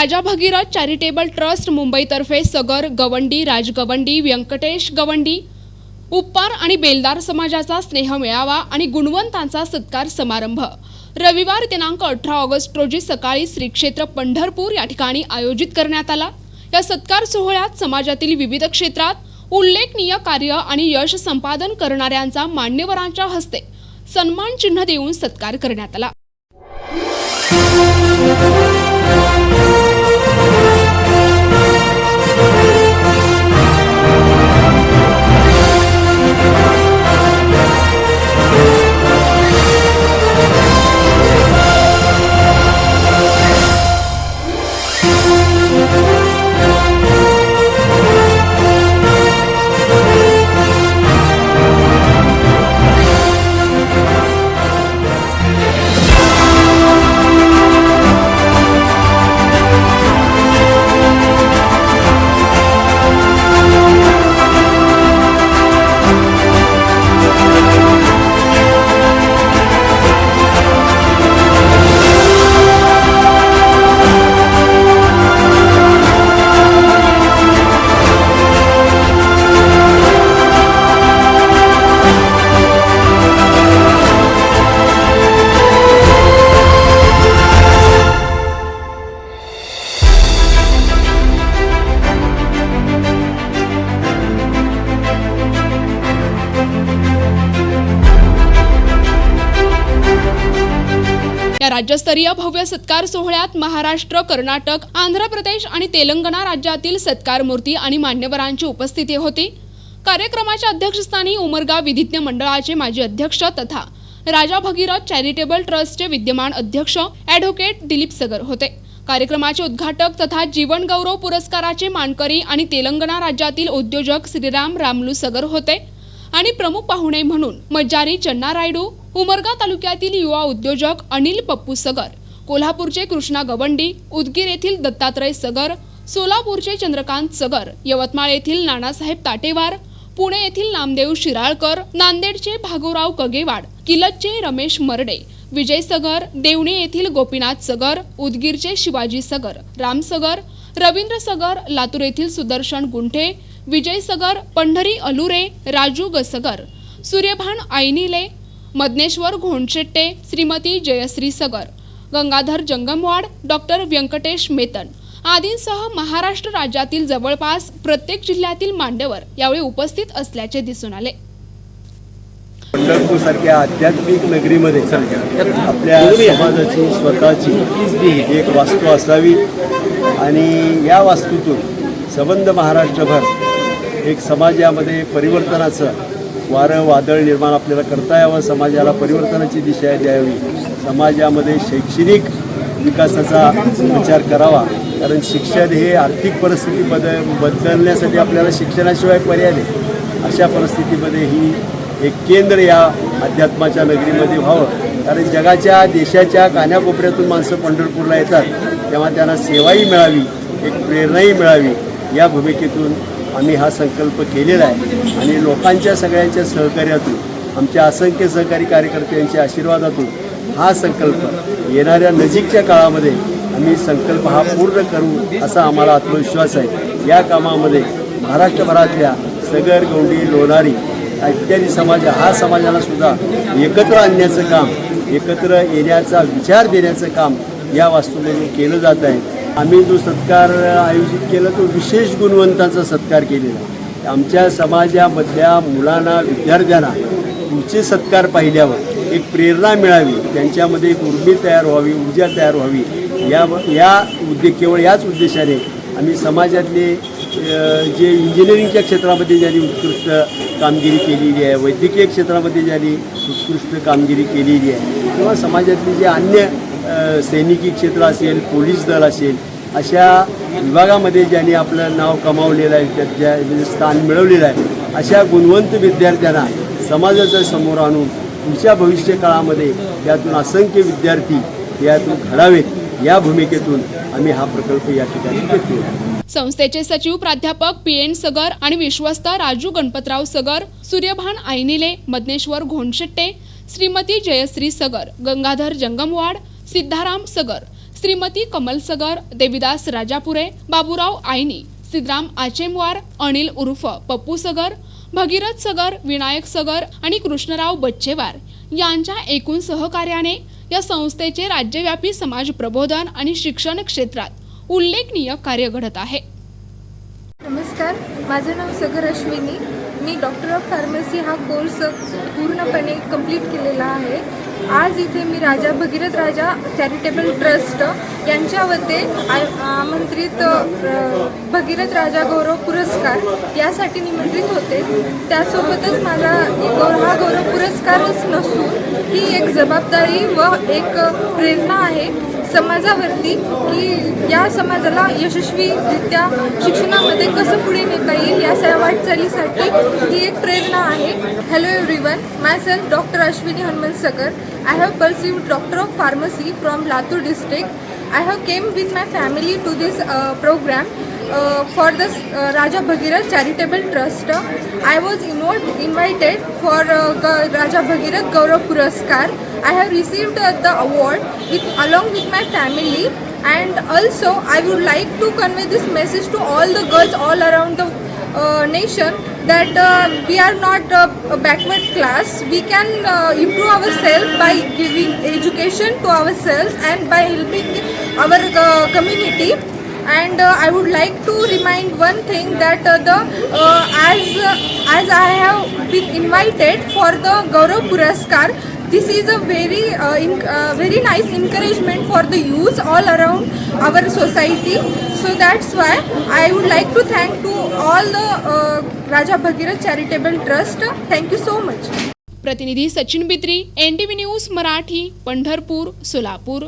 राजा Bhagirath charitable trust मुंबईतर्फे सगर गवंडी राजगवंडी व्यंकटेश गवंडी उप्पार आणि बेलदार समाजाचा स्नेह मेळावा आणि गुणवंतांचा सत्कार समारंभ. रविवार दिनांक अठरा ऑगस्ट रोजी सकाळी श्री क्षेत्र पंढरपूर या ठिकाणी आयोजित करण्यात आला. या सत्कार सोहळ्यात समाजातील विविध क्षेत्रात उल्लेखनीय कार्य आणि यश संपादन करणाऱ्यांचा मान्यवरांच्या हस्ते सन्मान चिन्ह देऊन सत्कार करण्यात आला. राज्यस्तरीय भव्य सत्कार सोहळ्यात महाराष्ट्र कर्नाटक आंध्र प्रदेश आणि तेलंगणा राज्यातील सत्कार मूर्ती आणि मान्यवरांची उपस्थिती होती. कार्यक्रमाच्या अध्यक्षस्थानी उमरगा विधिज्ञ मंडळाचे माजी अध्यक्ष तथा राजा भगीरथ चॅरिटेबल ट्रस्टचे विद्यमान अध्यक्ष ॲडव्होकेट दिलीप सगर होते. कार्यक्रमाचे उद्घाटक तथा जीवन गौरव पुरस्काराचे मानकरी आणि तेलंगणा राज्यातील उद्योजक श्रीराम रामलू सगर होते. आणि प्रमुख पाहुणे म्हणून मज्जारी चन्ना रायडू उमरगा तालुक्यातील युवा उद्योजक अनिल पप्पू सगर कोल्हापूरचे कृष्णा गवंडी उदगीर येथील दत्तात्रय सगर सोलापूरचे चंद्रकांत सगर यवतमाळ येथील नानासाहेब ताटेवार पुणे येथील नामदेव शिराळकर नांदेडचे भागोराव कगेवाड किलतचे रमेश मरडे विजय सगर देवणी येथील गोपीनाथ सगर उदगीरचे शिवाजी सगर राम सगर रवींद्र सगर लातूर येथील सुदर्शन गुंठे विजय सगर पंढरी अलुरे राजू गसगर सूर्यभान आयनिले मदनेश्वर घोणशेट्टे श्रीमती जयश्री सगर गंगाधर जंगमवाड डॉक्टर व्यंकटेश मेतन आदींसह महाराष्ट्र राज्यातील जवळपास प्रत्येक जिल्ह्यातील मांडवर यावेळी उपस्थित असल्याचे दिसून आले. पंढरपूर सारख्या आध्यात्मिक नगरीमध्ये आपल्या समाजाची स्वतःची एक वास्तू असावी आणि या वास्तूतून संबंध महाराष्ट्रभर एक समाजामध्ये परिवर्तनाचं वारं वादळ निर्माण आपल्याला करता यावं समाजाला परिवर्तनाची दिशा द्यावी. समाजामध्ये शैक्षणिक विकासाचा विचार करावा. कारण शिक्षण हे आर्थिक परिस्थिती बद बदलण्यासाठी आपल्याला शिक्षणाशिवाय पर्याय नाही. अशा परिस्थितीमध्ये ही एक केंद्र या अध्यात्माच्या नगरीमध्ये व्हावं. कारण जगाच्या देशाच्या कान्याकोपऱ्यातून माणसं पंढरपूरला येतात. तेव्हा त्यांना सेवाही मिळावी एक प्रेरणाही मिळावी. या भूमिकेतून आम्ही हा संकल्प केलेला आहे. आणि लोकांच्या सगळ्यांच्या सहकार्यातून आमच्या असंख्य सहकारी कार्यकर्त्यांच्या आशीर्वादातून हा संकल्प येणाऱ्या नजीकच्या काळामध्ये आम्ही संकल्प हा पूर्ण करू असा आम्हाला आत्मविश्वास आहे. या कामामध्ये महाराष्ट्रभरातल्या सगर गौंडी लोणारी इत्यादी समाज हा समाजाला सुद्धा एकत्र आणण्याचं काम एकत्र येण्याचा विचार देण्याचं काम या वास्तूमधून केलं जात आहे. आम्ही जो सत्कार आयोजित केला तो विशेष गुणवंतांचा सत्कार केलेला. आमच्या समाजामधल्या मुलांना विद्यार्थ्यांना तुमचे सत्कार पाहिल्यावर एक प्रेरणा मिळावी त्यांच्यामध्ये एक उर्मी तयार व्हावी ऊर्जा तयार व्हावी. या या उद्दे केवळ याच उद्देशाने आम्ही समाजातले जे इंजिनिअरिंगच्या क्षेत्रामध्ये ज्यांनी उत्कृष्ट कामगिरी केलेली आहे वैद्यकीय क्षेत्रामध्ये ज्यांनी उत्कृष्ट कामगिरी केलेली आहे किंवा समाजातली जे अन्य सैनिकी क्षेत्र असेल पोलीस दल असेल अशा विभागामध्ये ज्यांनी आपलं नाव कमावलेलं आहे त्यात ज्या स्थान मिळवलेलं आहे अशा गुणवंत विद्यार्थ्यांना समाजाच्या समोर आणून पुढच्या भविष्य काळामध्ये यातून असंख्य विद्यार्थी यातून घडावेत या भूमिकेतून आम्ही हा प्रकल्प या ठिकाणी घेतलेला आहे. संस्थेचे सचिव प्राध्यापक पी एन सगर आणि विश्वस्त राजू गणपतराव सगर सूर्यभान आयनिले मदनेश्वर घोणशेट्टे श्रीमती जयश्री सगर गंगाधर जंगमवाड सिद्धाराम सगर श्रीमती कमल सगर देविदास राजापुरे बाबूराव आयनी सिद्धराम आचेमवार अनिल उर्फ पप्पू सगर भगीरथ सगर विनायक सगर आणि कृष्णराव बच्चेवार यांच्या एकूण सहकार्याने या संस्थेचे राज्यव्यापी समाज प्रबोधन आणि शिक्षण क्षेत्रात उल्लेखनीय कार्य घडत आहे. नमस्कार माझं नाव सगर अश्विनी. मी डॉक्टर ऑफ फार्मसी हा कोर्स पूर्णपणे कंप्लीट केलेला आहे. आज इथे मी राजा भगीरथ राजा चॅरिटेबल ट्रस्ट यांच्या वते आमंत्रित भगीरथ राजा गौरव पुरस्कार यासाठी निमंत्रित होते. त्यासोबतच माझा गौ- हा गौरव पुरस्कारच नसून ही एक जबाबदारी व एक प्रेरणा आहे समाजावरती की या समाजाला यशस्वीरित्या शिक्षणामध्ये कसं पुढे नेता येईल या सगळ्या वाटचालीसाठी ही एक प्रेरणा आहे. Hello everyone myself doctor Ashwini Hanumant I have pursued Doctor of Pharmacy from Latur district. I have came with my family to this uh, program uh, for the uh, Raja Bhagirath Charitable Trust. I was invited for uh, Raja Bhagirath Gaurav Puraskar. I have received uh, the award with, along with my family and also I would like to convey this message to all the girls all around the nation that uh, we are not uh, a backward class. We can uh, improve ourselves by giving education to ourselves and by helping our uh, community and uh, I would like to remind one thing that uh, the uh, as uh, as I have been invited for the Gaurav Puraskar this is a very uh, in, uh, very nice encouragement for the youth all around our society so that's why I would like to thank to all the uh, Raja Bhagirath Charitable Trust thank you so much प्रतिनिधी Sachin Bitri N news Marathi Pandharpur Solapur